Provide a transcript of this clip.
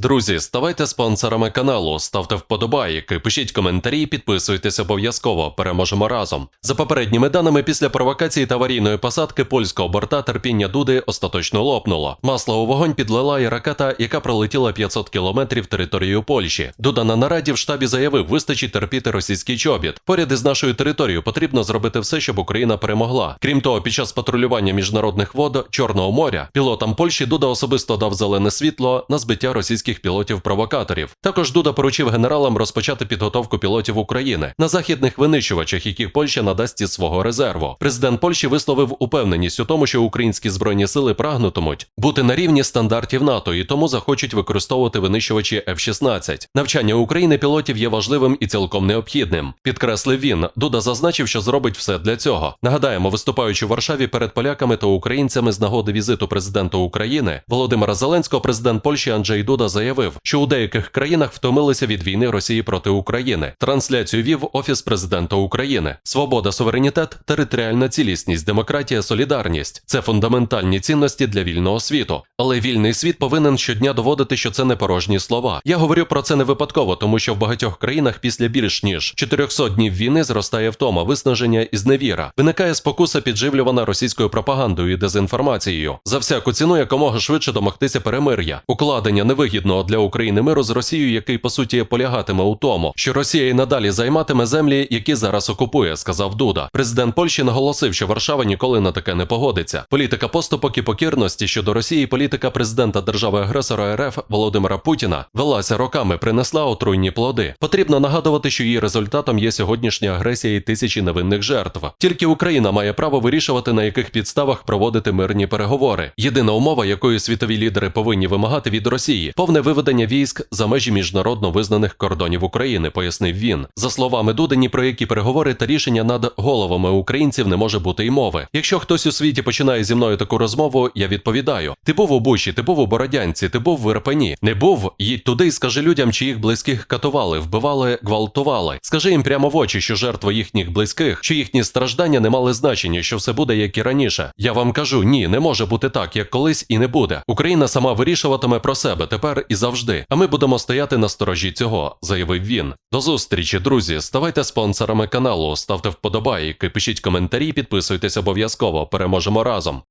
Друзі, ставайте спонсорами каналу, ставте вподобайки, пишіть коментарі, підписуйтесь обов'язково. Переможемо разом. За попередніми даними, після провокації та аварійної посадки польського борта терпіння Дуди остаточно лопнуло. Масло у вогонь підлила і ракета, яка пролетіла 500 кілометрів територією Польщі. Дуда на нараді в штабі заявив, вистачить терпіти російський чобіт. Поряд із нашою територією потрібно зробити все, щоб Україна перемогла. Крім того, під час патрулювання міжнародних вод Чорного моря пілотам Польщі Дуда особисто дав зелене світло на збиття російських пілотів-провокаторів. Також Дуда поручив генералам розпочати підготовку пілотів України на західних винищувачах, яких Польща надасть із свого резерву. Президент Польщі висловив упевненість у тому, що українські збройні сили прагнутимуть бути на рівні стандартів НАТО і тому захочуть використовувати винищувачі F-16. Навчання України пілотів є важливим і цілком необхідним. Підкреслив він. Дуда зазначив, що зробить все для цього. Нагадаємо, виступаючи в Варшаві перед поляками та українцями з нагоди візиту президента України Володимира Зеленського, президент Польщі Анджей Дуда заявив, що у деяких країнах втомилися від війни Росії проти України. Трансляцію вів Офіс президента України. Свобода, суверенітет, територіальна цілісність, демократія, солідарність це фундаментальні цінності для вільного світу. Але вільний світ повинен щодня доводити, що це не порожні слова. Я говорю про це не випадково, тому що в багатьох країнах після більш ніж 400 днів війни зростає втома, виснаження і зневіра. Виникає спокуса, підживлювана російською пропагандою і дезінформацією. За всяку ціну якомога швидше домогтися перемир'я, укладення невигідного для України миру з Росією, який по суті полягатиме у тому, що Росія і надалі займатиме землі, які зараз окупує, сказав Дуда. Президент Польщі наголосив, що Варшава ніколи на таке не погодиться. Політика поступок і покірності щодо Росії, політика президента держави-агресора РФ Володимира Путіна велася роками, принесла отруйні плоди. Потрібно нагадувати, що її результатом є сьогоднішня агресія і тисячі невинних жертв. Тільки Україна має право вирішувати, на яких підставах проводити мирні переговори. Єдина умова, якою світові лідери повинні вимагати від Росії, повне виведення військ за межі міжнародно визнаних кордонів України, пояснив він. За словами Дуди, ні про які переговори та рішення над головами українців не може бути й мови. Якщо хтось у світі починає зі мною таку розмову, я відповідаю: ти був у Бучі, ти був у Бородянці, ти був в Ірпені. Не був, їдь туди і скажи людям, чи їх близьких катували, вбивали, гвалтували. Скажи їм прямо в очі, що жертва їхніх близьких, що їхні страждання не мали значення, що все буде як і раніше. Я вам кажу, ні, не може бути так, як колись і не буде. Україна сама вирішуватиме про себе тепер і завжди. А ми будемо стояти на сторожі цього, заявив він. До зустрічі, друзі. Ставайте спонсорами каналу, ставте вподобайки, пишіть коментарі, підписуйтесь обов'язково. Переможемо разом.